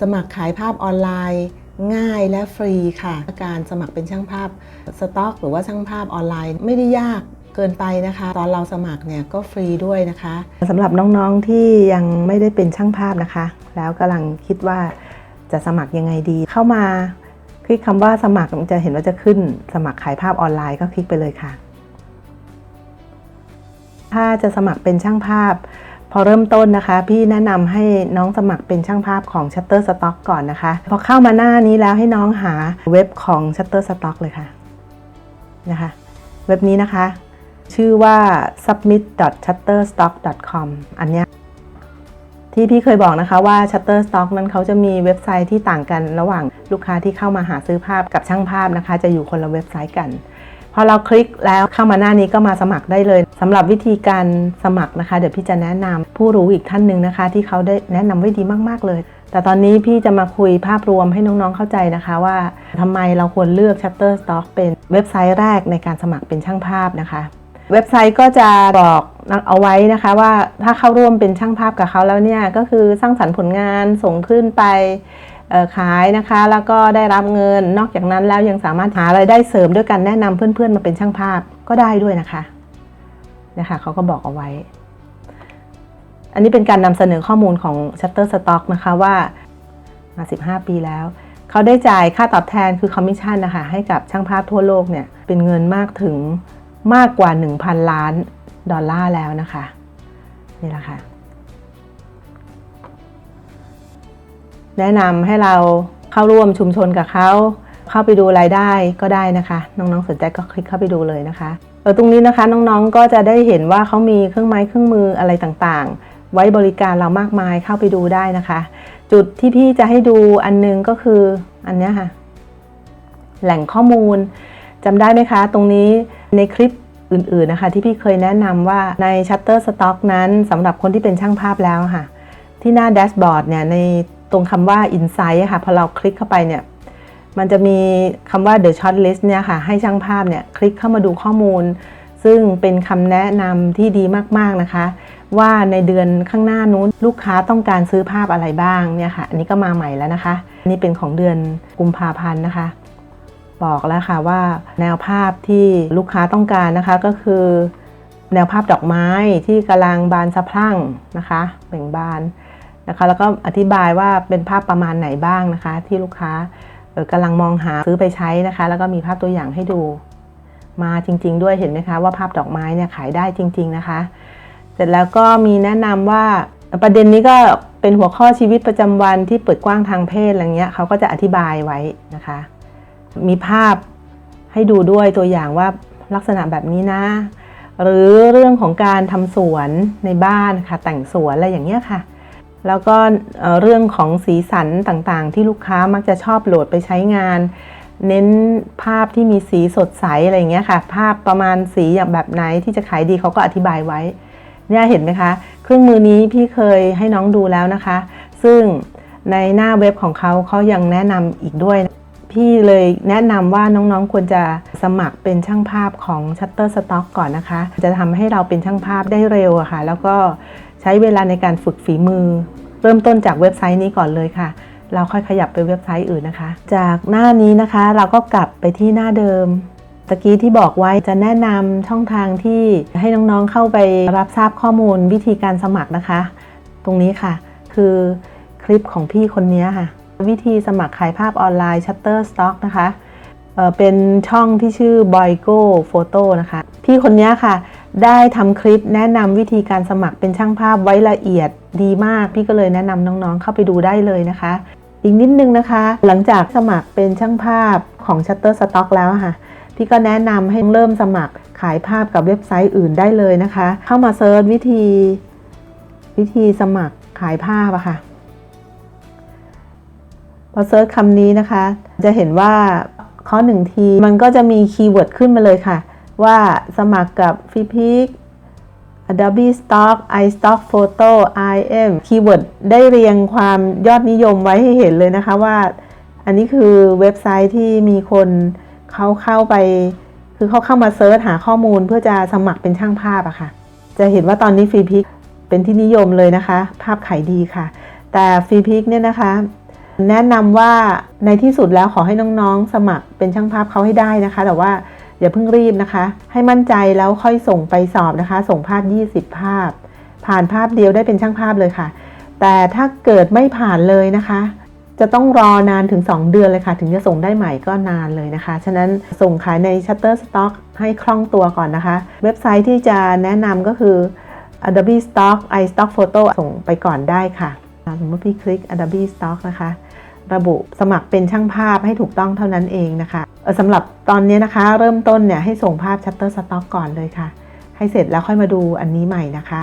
สมัครขายภาพออนไลน์ ง่ายและฟรีค่ะ การสมัครเป็นช่างภาพสต็อก หรือว่าช่างภาพออนไลน์ไม่ได้ยากเกินไปนะคะ ตอนเราสมัครเนี่ยก็ฟรีด้วยนะคะสำหรับน้องๆที่ยังไม่ได้เป็นช่างภาพนะคะ แล้วกำลังคิดว่าจะสมัครยังไงดี เข้ามาคลิกคำว่าสมัครมันจะเห็นว่าจะขึ้นสมัครขายภาพออนไลน์ก็คลิกไปเลยค่ะ ถ้าจะสมัครเป็นช่างภาพ พอเริ่มต้นนะคะ พี่แนะนำให้น้องสมัครเป็นช่างภาพของ Shutterstock ก่อนนะคะ พอเข้ามาหน้านี้แล้วให้น้องหาเว็บของ Shutterstock เลยค่ะนะคะ เว็บนี้นะคะ ชื่อว่า submit.shutterstock.com อันเนี้ยที่พี่เคยบอกนะคะว่า Shutterstock นั้นเขาจะมีเว็บไซต์ที่ต่างกันระหว่างลูกค้าที่เข้ามาหาซื้อภาพกับช่างภาพนะคะ จะอยู่คนละเว็บไซต์กัน พอเราคลิกแล้วเข้ามาหน้านี้ก็มาสมัครได้เลยสำหรับวิธีการสมัครนะคะ เดี๋ยวพี่จะแนะนำผู้รู้อีกท่านหนึ่งนะคะ ที่เขาได้แนะนำไว้ดีมาก ๆ เลย แต่ตอนนี้พี่จะมาคุยภาพรวมให้น้องๆเข้าใจนะคะ ว่าทำไมเราควรเลือก Shutterstock เป็นเว็บไซต์แรกในการสมัครเป็นช่างภาพนะคะ เว็บไซต์ก็จะบอกเอาไว้นะคะว่าถ้าเข้าร่วมเป็นช่างภาพกับเขาแล้วเนี่ยก็คือสร้างสรรค์ผลงานส่งขึ้นไป ขายนะคะ แล้วก็ได้รับเงิน นอกจากนั้นแล้วยังสามารถหารายได้เสริมด้วยการแนะนำเพื่อนๆมาเป็นช่างภาพก็ได้ด้วยนะคะนะคะเขาก็บอกเอาไว้ อันนี้เป็นการนำเสนอข้อมูลของ Shutterstock นะคะว่ามา 15 ปีแล้ว เขาได้จ่ายค่าตอบแทนคือคอมมิชชั่นนะคะให้กับช่างภาพทั่วโลกเนี่ยเป็นเงินมากถึงมากกว่า 1,000 ล้านดอลลาร์แล้วนะคะ นี่แหละค่ะ แนะนำให้เราเข้าร่วมชุมชนกับเขาเข้าไปดูรายได้ก็ได้นะคะ น้องๆสนใจก็คลิกเข้าไปดูเลยนะคะเออตรงนี้นะคะน้องๆก็จะได้เห็นว่าเขามีเครื่องไม้เครื่องมืออะไรต่างๆ ไว้บริการเรามากมายเข้าไปดูได้นะคะ จุดที่พี่จะให้ดูอันนึงก็คืออันนี้ค่ะ แหล่งข้อมูลจำได้ไหมคะ ตรงนี้ในคลิปอื่นๆนะคะ ที่พี่เคยแนะนำว่าใน Shutterstock นั้นสำหรับคนที่เป็นช่างภาพแล้วค่ะ ที่หน้าแดชบอร์ดเนี่ยใน ตรงคำว่า Insight ค่ะพอเราคลิกเข้าไปเนี่ยมันจะมีคำว่า The Short List เนี่ยค่ะให้ช่างภาพเนี่ยคลิกเข้ามาดูข้อมูล ซึ่งเป็นคำแนะนำที่ดีมาก ๆ นะคะ ว่าในเดือนข้างหน้านู้นลูกค้าต้องการซื้อภาพอะไรบ้างเนี่ยค่ะ อันนี้ก็มาใหม่แล้วนะคะ อันนี้เป็นของเดือนกุมภาพันธ์นะคะ บอกแล้วค่ะว่าแนวภาพที่ลูกค้าต้องการนะคะก็คือ แนวภาพดอกไม้ที่กำลังบานสะพรั่งนะคะเบ่งบาน นะคะแล้วก็อธิบายว่าเป็นภาพประมาณไหนบ้างนะคะ ที่ลูกค้ากำลังมองหาซื้อไปใช้นะคะ แล้วก็มีภาพตัวอย่างให้ดู มาจริง ๆ ด้วยเห็นไหมคะว่าภาพดอกไม้เนี่ยขายได้จริง ๆนะคะ เสร็จแล้วก็มีแนะนำว่าประเด็นนี้ก็เป็นหัวข้อชีวิตประจำวันที่เปิดกว้างทางเพศอะไรเงี้ยเขาก็จะอธิบายไว้นะคะ มีภาพให้ดูด้วยตัวอย่างว่าลักษณะแบบนี้นะ หรือเรื่องของการทำสวนในบ้านค่ะแต่งสวนอะไรอย่างเงี้ยค่ะ แล้วก็เรื่องของสีสันต่างๆ ที่ลูกค้ามักจะชอบโหลดไปใช้งาน เน้นภาพที่มีสีสดใสอะไรอย่างเงี้ยค่ะ ภาพประมาณสีอย่างแบบไหนที่จะขายดีเขาก็อธิบายไว้เนี่ยเห็นไหมคะ เครื่องมือนี้พี่เคยให้น้องดูแล้วนะคะ ซึ่งในหน้าเว็บของเขาเขายังแนะนำอีกด้วย พี่เลยแนะนำว่าน้องๆควรจะสมัครเป็นช่างภาพของ Shutterstock ก่อนนะคะ จะทำให้เราเป็นช่างภาพได้เร็วอะค่ะ แล้วก็ใช้เวลาในการฝึกฝีมือ เริ่มต้นจากเว็บไซต์นี้ก่อนเลยค่ะ เราค่อยขยับไปเว็บไซต์อื่นนะคะ จากหน้านี้นะคะเราก็กลับไปที่หน้าเดิมตะกี้ที่บอกไว้จะแนะนำช่องทางที่ให้น้องๆเข้าไปรับทราบข้อมูลวิธีการสมัครนะคะ ตรงนี้ค่ะ คือคลิปของพี่คนนี้ค่ะ วิธีสมัครขายภาพออนไลน์ Shutterstock นะคะเเป็นช่องที่ชื่อ Boygo Photo นะคะ พี่คนนี้ค่ะ ได้ทำคลิปแนะนำวิธีการสมัครเป็นช่างภาพไว้ละเอียดดีมาก พี่ก็เลยแนะนำน้องๆเข้าไปดูได้เลยนะคะ อีกนิดนึงนะคะ หลังจากสมัครเป็นช่างภาพของ Shutterstock แล้วค่ะ พี่ก็แนะนำให้เริ่มสมัครขายภาพกับเว็บไซต์อื่นได้เลยนะคะ เข้ามาเซิร์ชวิธี วิธีสมัครขายภาพอะค่ะพอเซิร์ชคำนี้นะคะ จะเห็นว่าข้อหนึ่งทีมันก็จะมีคีย์เวิร์ดขึ้นมาเลยค่ะ ว่าสมัครกับฟิพิก Adobe Stock iStock Photo IM คีย์เวิร์ดได้เรียงความยอดนิยมไว้ให้เห็นเลยนะคะว่า อันนี้คือเว็บไซต์ที่มีคนเขาเข้าไป คือเขาเข้ามาเซิร์ชหาข้อมูลเพื่อจะสมัครเป็นช่างภาพอะค่ะ จะเห็นว่าตอนนี้ฟรีพิกเป็นที่นิยมเลยนะคะ ภาพขายดีค่ะ แต่ฟรีพิกเนี่ยนะคะ แนะนำว่าในที่สุดแล้วขอให้น้องๆ สมัครเป็นช่างภาพเขาให้ได้นะคะ แต่ว่า อย่าเพิ่งรีบนะคะ ให้มั่นใจแล้วค่อยส่งไปสอบนะคะ ส่งภาพ 20 ภาพ ผ่านภาพเดียวได้เป็นช่างภาพเลยค่ะ แต่ถ้าเกิดไม่ผ่านเลยนะคะ จะต้องรอนานถึง 2 เดือนเลยค่ะ ถึงจะส่งได้ใหม่ก็นานเลยนะคะ ฉะนั้นส่งขายใน Shutterstock ให้คล่องตัวก่อนนะคะ เว็บไซต์ที่จะแนะนำก็คือ Adobe Stock iStock Photo ส่งไปก่อนได้ค่ะสมมติพี่คลิก Adobe Stock นะคะ ระบุสมัครเป็นช่างภาพให้ถูกต้องเท่านั้นเองนะคะสำหรับตอนนี้นะคะ เริ่มต้นเนี่ยให้ส่งภาพชัตเตอร์สต็อกก่อนเลยค่ะ ให้เสร็จแล้วค่อยมาดูอันนี้ใหม่นะคะ